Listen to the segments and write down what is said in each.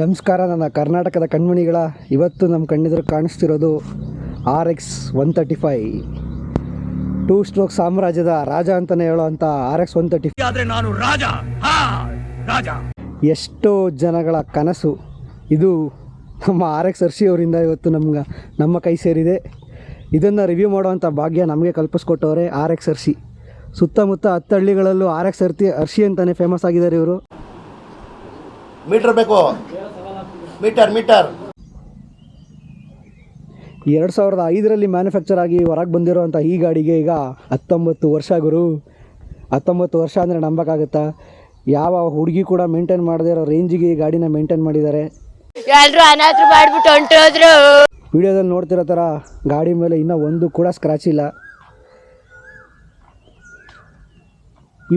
ನಮಸ್ಕಾರ ನನ್ನ ಕರ್ನಾಟಕದ ಕಣ್ಮಣಿಗಳ. ಇವತ್ತು ನಮ್ಮ ಕಣ್ಣೆದುರು ಕಾಣಿಸ್ತಿರೋದು R X one thirty five two stroke ಸಾಮ್ರಾಜ್ಯದ ರಾಜ ಅಂತಲೇ ಹೇಳೋವಂಥ ಆರ್ ಎಕ್ಸ್ ಒನ್ ತರ್ಟಿ ಆದ್ರೆ ನಾನು ರಾಜ. ಹಾ ರಾಜ. ಎಷ್ಟೋ ಜನಗಳ ಕನಸು. ಇದು ನಮ್ಮ ಆರ್ ಎಕ್ಸ್ ಅರ್ಷಿ ಅವರಿಂದ ಇವತ್ತು ನಮ್ಗೆ ನಮ್ಮ ಕೈ ಸೇರಿದೆ. ಇದನ್ನು ರಿವ್ಯೂ ಮಾಡುವಂಥ ಭಾಗ್ಯ ನಮಗೆ ಕಲ್ಪಿಸ್ಕೊಟ್ಟವ್ರೆ ಆರ್ ಎಕ್ಸ್ ಅರ್ಷಿ ಸುತ್ತಮುತ್ತ ಹತ್ತು ಹಳ್ಳಿಗಳಲ್ಲೂ ಆರ್ ಎಕ್ಸ್ ಅರ್ತಿ ಅರ್ಷಿ ಅಂತಲೇ ಫೇಮಸ್ ಆಗಿದ್ದಾರೆ ಇವರು. ಮೀಟರ್ ಬೇಕು. Metre metre. ಎರಡು ಸಾವಿರದ ಐದರಲ್ಲಿ ಮ್ಯಾನುಫ್ಯಾಕ್ಚರ್ ಆಗಿ ಹೊರಗೆ ಬಂದಿರೋವಂಥ ಈ ಗಾಡಿಗೆ ಈಗ ಹತ್ತೊಂಬತ್ತು ವರ್ಷ ಗುರು. ಹತ್ತೊಂಬತ್ತು ವರ್ಷ ಅಂದರೆ ನಂಬಕ್ಕಾಗುತ್ತಾ ಯಾವ ಹುಡುಗಿ ಕೂಡ ಮೇಂಟೈನ್ ಮಾಡದೇ ಇರೋ ರೇಂಜಿಗೆ ಈ ಗಾಡಿನ ಮೇಂಟೈನ್ ಮಾಡಿದ್ದಾರೆ. ಮಾಡ್ಬಿಟ್ಟು ಹೊಂಟೋದ್ರು ವಿಡಿಯೋದಲ್ಲಿ ನೋಡ್ತಿರೋ ಥರ ಗಾಡಿ ಮೇಲೆ ಇನ್ನೂ ಒಂದು ಕೂಡ ಸ್ಕ್ರಾಚ್ ಇಲ್ಲ.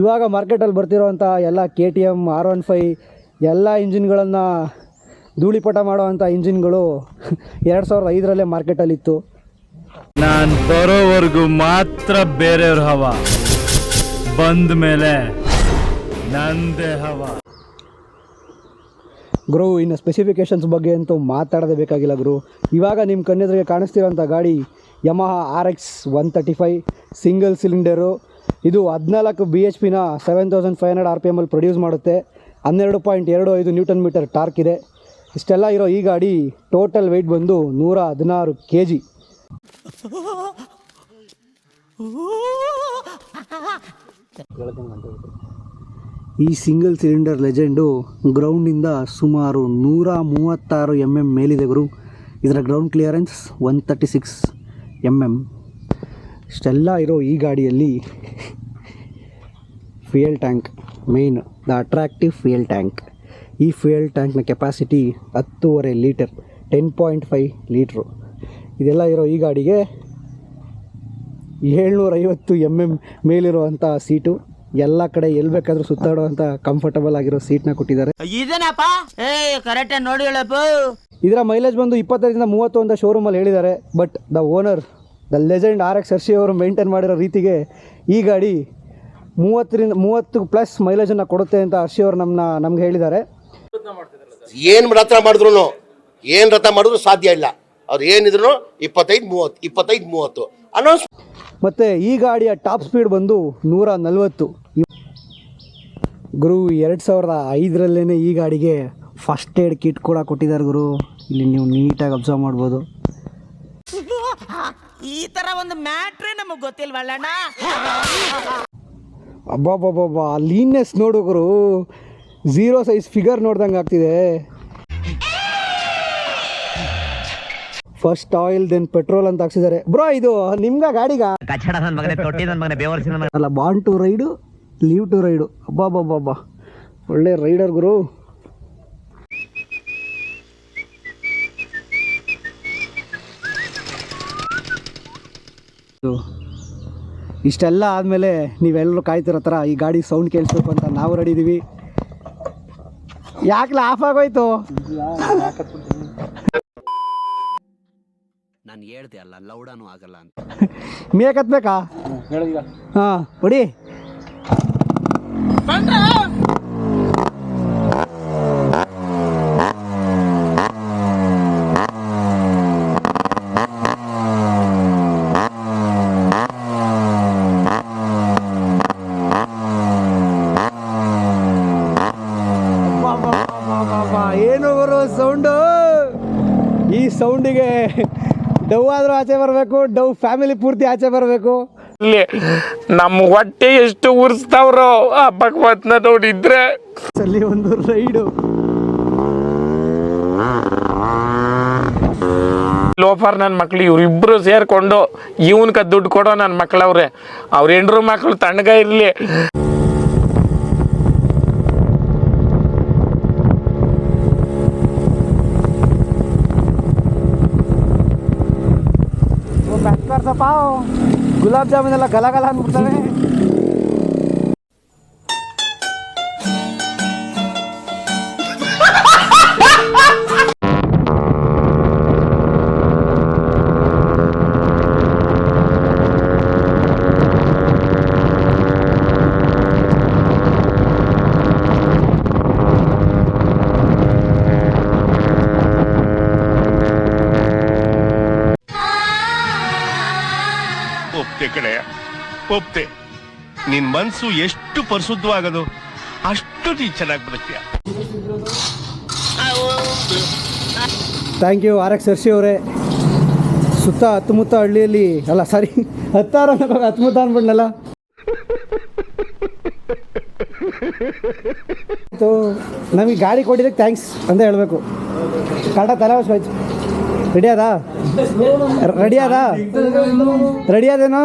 ಇವಾಗ ಮಾರ್ಕೆಟಲ್ಲಿ ಬರ್ತಿರೋವಂಥ ಎಲ್ಲ K T M R one five ಎಲ್ಲ ಇಂಜಿನ್ಗಳನ್ನು ಧೂಳಿಪಟ ಮಾಡೋವಂಥ ಇಂಜಿನ್ಗಳು ಎರಡು ಸಾವಿರದ ಐದರಲ್ಲೇ ಮಾರ್ಕೆಟಲ್ಲಿತ್ತು ನಾನು ಬರೋವರೆಗೂ ಮಾತ್ರ ಬೇರೆಯವ್ರ ಹವ. ಬಂದ ಮೇಲೆ ನಂದೇ ಹವ. ಗುರು ಇನ್ನು ಸ್ಪೆಸಿಫಿಕೇಷನ್ಸ್ ಬಗ್ಗೆ ಅಂತೂ ಮಾತಾಡೋದೇ ಬೇಕಾಗಿಲ್ಲ ಗುರು. ಇವಾಗ ನಿಮ್ಮ ಕಣ್ಣೆದುರಿಗೆ ಕಾಣಿಸ್ತಿರೋಂಥ ಗಾಡಿ Yamaha R X one thirty five single cylinder ಇದು ಹದಿನಾಲ್ಕು ಬಿ ಎಚ್ ಪಿನ seven thousand five hundred R P ಎಮಲ್ಲಿ produce ಮಾಡುತ್ತೆ. ಹನ್ನೆರಡು ಪಾಯಿಂಟ್ ಎರಡು ಐದು ನ್ಯೂಟನ್ ಮೀಟರ್ ಟಾರ್ಕ್ ಇದೆ. ಇಷ್ಟೆಲ್ಲ ಇರೋ ಈ ಗಾಡಿ ಟೋಟಲ್ ವೆಯ್ಟ್ ಬಂದು ನೂರ ಹದಿನಾರು ಕೆ ಜಿ ಈ ಸಿಂಗಲ್ ಸಿಲಿಂಡರ್ ಲೆಜೆಂಡು ಗ್ರೌಂಡಿಂದ ಸುಮಾರು ನೂರ ಮೂವತ್ತಾರು ಎಂ ಎಂ ಮೇಲಿದೆ ಗುರು. ಇದರ ground clearance one thirty six M M ಇಷ್ಟೆಲ್ಲ ಇರೋ ಈ ಗಾಡಿಯಲ್ಲಿ fuel tank main the attractive fuel tank ಈ ಫ್ಯೂಯಲ್ ಟ್ಯಾಂಕ್ನ ಕೆಪಾಸಿಟಿ ಹತ್ತೂವರೆ litre ten point five litre ಇದೆಲ್ಲ ಇರೋ ಈ ಗಾಡಿಗೆ ಏಳ್ನೂರೈವತ್ತು ಎಂ ಎಂ ಮೇಲಿರುವಂಥ ಸೀಟು ಎಲ್ಲ ಕಡೆ ಎಲ್ಲಿ ಬೇಕಾದರೂ ಸುತ್ತಾಡುವಂಥ ಕಂಫರ್ಟಬಲ್ ಆಗಿರೋ ಸೀಟ್ನ ಕೊಟ್ಟಿದ್ದಾರೆ. ಇದರ ಮೈಲೇಜ್ ಬಂದು ಇಪ್ಪತ್ತೈದರಿಂದ ಮೂವತ್ತು ಅಂತ ಶೋರೂಮಲ್ಲಿ ಹೇಳಿದ್ದಾರೆ. But the owner the legend R X Harshi ಅವರು ಮೇಂಟೈನ್ ಮಾಡಿರೋ ರೀತಿಗೆ ಈ ಗಾಡಿ ಮೂವತ್ತರಿಂದ ಮೂವತ್ತು ಪ್ಲಸ್ ಮೈಲೇಜನ್ನು ಕೊಡುತ್ತೆ ಅಂತ ಹರ್ಷಿ ಅವರು ನಮ್ಮನ್ನ ನಮ್ಗೆ ಹೇಳಿದ್ದಾರೆ. ಏನ್ ರಥ ಮಾಡಿದ್ರು ಏನ್ ರಥ ಮಾಡಿದ್ರು ಸಾಧ್ಯ ಇಲ್ಲ. ಅವ್ರು ಏನಿದ್ರು ಇಪ್ಪತ್ತೈದು ಮೂವತ್ತು ಇಪ್ಪತ್ತೈದು ಮೂವತ್ತು. ಅನೌನ್ಸ್ ಮತ್ತೆ ಈ ಗಾಡಿಯ ಟಾಪ್ ಸ್ಪೀಡ್ ಬಂದು ನೂರ ನಲವತ್ತು. ಗುರು ಎರಡು ಸಾವಿರದ ಐದರಲ್ಲೇ ಈ ಗಾಡಿಗೆ ಫಸ್ಟ್ ಏಡ್ ಕಿಟ್ ಕೂಡ ಕೊಟ್ಟಿದ್ದಾರೆ ಗುರು. ಇಲ್ಲಿ ನೀವು ನೀಟಾಗಿ ಅಬ್ಸರ್ವ್ ಮಾಡ್ಬೋದು. ಈ ತರ ಒಂದು ಮ್ಯಾಟ್ರೇ ನಮಗೆ ಗೊತ್ತಿಲ್ವಲ್ಲಣ್ಣ ಅಬ್ಬಾಬಾಬಾ ಲೀನ್ನೆಸ್ ನೋಡು ಗುರು. ಝೀರೋ ಸೈಜ್ ಫಿಗರ್ ನೋಡ್ದಂಗೆ ಆಗ್ತಿದೆ. ಫಸ್ಟ್ ಆಯಿಲ್ ದೆನ್ ಪೆಟ್ರೋಲ್ ಅಂತ ಹಾಕ್ಸಿದ್ದಾರೆ. ಬ್ರೋ ಇದು ನಿಮ್ಗ ಗಾಡಿಗ? ಅಲ್ಲ bond to ride live to ride ಬಾ ಒಳ್ಳೆ ರೈಡರ್ ಗುರು. ಇಷ್ಟೆಲ್ಲ ಆದಮೇಲೆ ನೀವೆಲ್ಲರೂ ಕಾಯ್ತಿರೋ ಥರ ಈ ಗಾಡಿ ಸೌಂಡ್ ಕೇಳಿಸ್ಬೇಕು ಅಂತ ನಾವು ರೆಡಿ ಇದೀವಿ. ಯಾಕಲ ಆಫ್ ಆಗೋಯ್ತು? ನಾನು ಹೇಳ್ದೆ ಅಲ್ಲ ಲೌಡಾನು ಆಗಲ್ಲ ಅಂತ. ಮೇಕತ್ಬೇಕಾ ಹಾ ಹಾಂ ಹೊಡಿ. ಬರೋ ಸೌಂಡು. ಈ ಸೌಂಡಿಗೆ ಡವ್ ಆದರೂ ಆಚೆ ಬರಬೇಕು ಡವ್ ಫ್ಯಾಮಿಲಿ ಪೂರ್ತಿ ಆಚೆ ಬರಬೇಕು. ಇಲ್ಲಿ ನಮ್ಮ ಹೊಟ್ಟೆ ಎಷ್ಟು ಉರ್ಸ್ತಾವ್ರೋ ಆ ಭಗವತ್ನ ನೋಡಿದ್ರೆ ಅಲ್ಲಿ ಒಂದು ರೈಡು. ಲೋಫರ್ ನನ್ನ ಮಕ್ಳು ಇವ್ರಿಬ್ರು ಸೇರ್ಕೊಂಡು ಇವನ್ಕ ದುಡ್ಡು ಕೊಡೋ ನನ್ನ ಮಕ್ಳವ್ರೆ. ಅವ್ರ ಹೆಂಡ್ರು ಮಕ್ಳು ತಣ್ಣಗ ಇರ್ಲಿ. पाव. गुलाबजामुनाला गला गला ಅಂದ್ಬಿಡ್ತವೆ ಕಡೆ ಒಪ್ತೆ. ನಿನ್ ಮನ್ಸು ಎಷ್ಟು ಪರಿಶುದ್ಧವಾಗದು, ಅಷ್ಟು ನೀ ಚೆನ್ನಾಗಿ ಬದುಕ್ತೀಯ. ಥ್ಯಾಂಕ್ ಯು ಆರ್ ಎಕ್ಸ್ ಶರ್ಷಿ ಅವರೇ. ಸುತ್ತ ಹತ್ತುಮುತ್ತ ಹಳ್ಳಿಯಲ್ಲಿ, ಅಲ್ಲ ಸಾರಿ ಹತ್ತಾರು ಹತ್ತುಮುತ್ತ ಅನ್ಬಿಡ್ನಲ್ಲ. ಆಯ್ತು ನಮಗೆ ಗಾಡಿ ಕೊಟ್ಟಿದ್ದಕ್ಕೆ ಥ್ಯಾಂಕ್ಸ್ ಅಂತ ಹೇಳಬೇಕು. ಕಾಟ ತಲೆ ಹೊಸ್ಕೋಯ್ತು ರೆಡಿ ಅದಾ ರೆಡಿ ಅದಾ ರೆಡಿ ಅದೇನೋ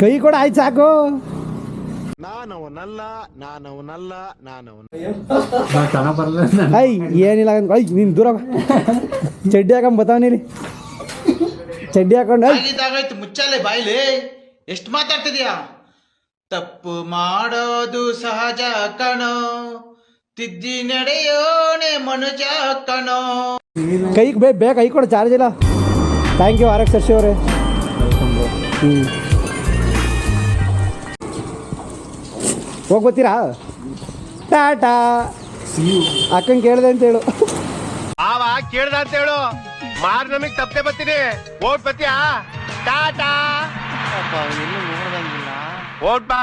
ಕೈ ಕೂಡ ಆಯ್ತು ಸಾಕು. ಐ ಏನಿಲ್ಲ ಅಂದ್- ಐ ನೀನು ದೂರ. ಚಡ್ಡಿ ಹಾಕೊಂಡ್ ಬತಾವನಿರಿ ಚಡ್ಡಿ ಹಾಕೊಂಡು ಮುಚ್ಚಾಲೆ ಬಾಯ್ಲಿ. ಎಷ್ಟು ಮಾತಾಡ್ತಿದ್ಯಾ? ತಪ್ಪು ಮಾಡೋದು ಸಹಜ ಕಣೋ. ತಿದ್ದಿ ನಡೆಯೋಣೆ ಮನುಜ ಕಣೋ. ಕೈ ಬೇ ಬೇಗ ಕೈ ಕೊಡು ಚಾರ್ಜ್ ಇಲ್ಲ. Thank you R X Shashi ಅವರೇ. ಹ್ಞೂ ಹೋಗಿ ಬರ್ತೀರಾ ಟಾಟಾ. ಅಕ್ಕಂಗೆ ಕೇಳಿದೆ ಅಂತ ಹೇಳು. ಆವ ಕೇಳ್ದ ಅಂತ ಹೇಳು. ಮಾರ್ ನಮಗ್ ತಪ್ಪದೆ ಬರ್ತೀನಿ. ಓಟ್ ಬತ್ತೀಯಾ? ಟಾಟಾ. ಓಟ್ ಬಾ.